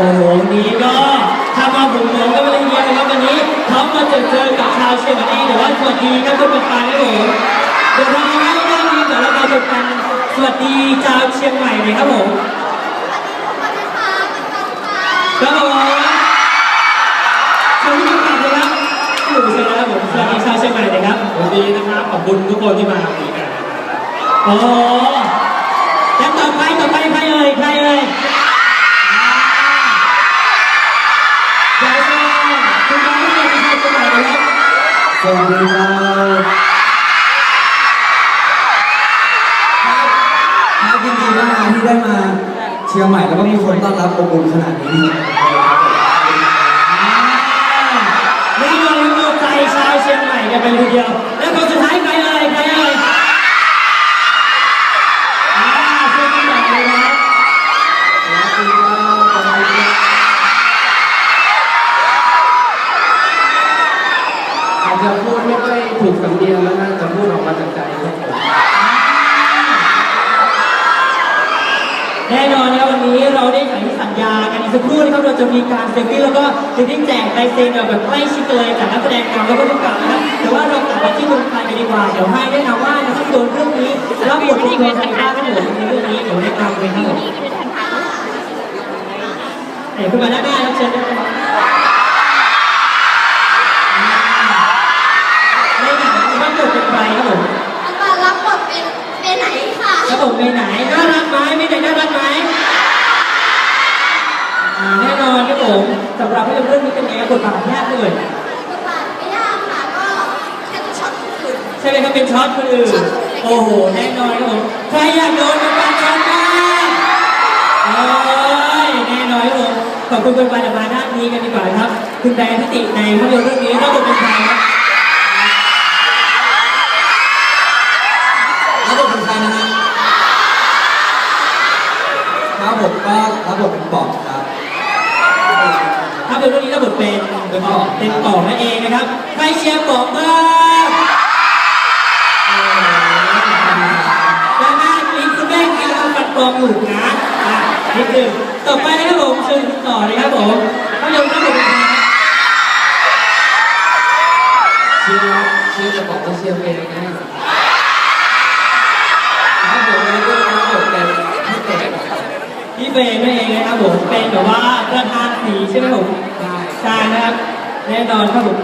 อ้โหวันนี้ก็ถ้ามาผมเหมือนก็ไม่ได้เยี่ยมนะครับวันนี้เขามาเจอเจอกับชาวเชียงใหม่เองแต่ว่าสวัสดีครับคุณปานครับผมเดี๋ยวเราให้ด้านนี้เดี๋ยวเรามาชมกันสวัสดีชาวเชียงใหม่เลยครับผมครับผมชาวที่กลับเลยครับหนูชนะครับผมสวัสดีชาวเชียงใหม่เลยครับสวัสดีนะครับขอบคุณทุกคนที่มาคุยกันนะครับโอ้ สวัสดีครับครับยินดีมากที่ได้มาเชียงใหม่แล้วก็มีคนต้อนรับอบอุ่นขนาดนี้นี่คือใจชาวเชียงใหม่กันไปเลยทีเดียว พูดไม่ค่อยถูกสำเนียงแล้วนะจะพูดออกมาจากใจครับผมแน่นอนนะครับวันนี้เราได้ใส่สัญญากันอีกสักครู่นะครับเราจะมีการเซลฟี่แล้วก็จะได้แจกลายเซ็นแบบใกล้ชิดเลยจากนักแสดงนำแล้วก็ผู้กำกับนะครับแต่ว่าเรากลับมาที่เมืองไทยกันดีกว่าเดี๋ยวให้ได้นำว่านะครับโดนเรื่องนี้รับบทเป็นตัวใครบ้างครับผมในเรื่องนี้เดี๋ยวได้ตามไปครับเดี๋ยวขึ้นมาด้านหน้าครับเชิญได้เลยครั ผมสำหรับภาพยนตร์เรื่องนี้เป็นไงครับบทบาทยากเลย บทบาทไม่ยากค่ะก็แค่จะช็อตอื่นใช่ไหมครับเป็นช็อตคนอื่นโอ้โหแน่นอนครับผมใครอยากโดนเป็นการช็อตบ้างโอ้ยแน่นอนครับผมขอบคุณคุณปานมาด้านนี้กันดีกว่าครับ คุณแดนทิติในภาพยนตร์เรื่องนี้รับบทเป็นใครครับแล้วบทเป็นใครนะฮะครับผมก็รับบทเป็นบอกครับ ภาพยนตร์ เป็นเป็นป๋อเป็นป๋องนั่นเองนะครับ ใครเชียร์ป๋องบ้างโอ้โหด้านหน้าลิงคุณแม่กินแล้วปัดกองอยู่นะอะนิดหนึ่งต่อไปนะครับผมเชิญคุณต่อเลยครับผมภาพยนตร์เรื่องนี้เป็นยังไงครับเชียร์เชียร์จะบอกว่าเชียร์เองนะครับครับผมในเรื่องรับบทเป็นพี่เบพี่เฟรมนั่นเองนะครับผมเป็นแบบว่าประธานสีใช่ไหมผม ใช่ใช่นะครับแน่นอนครับผม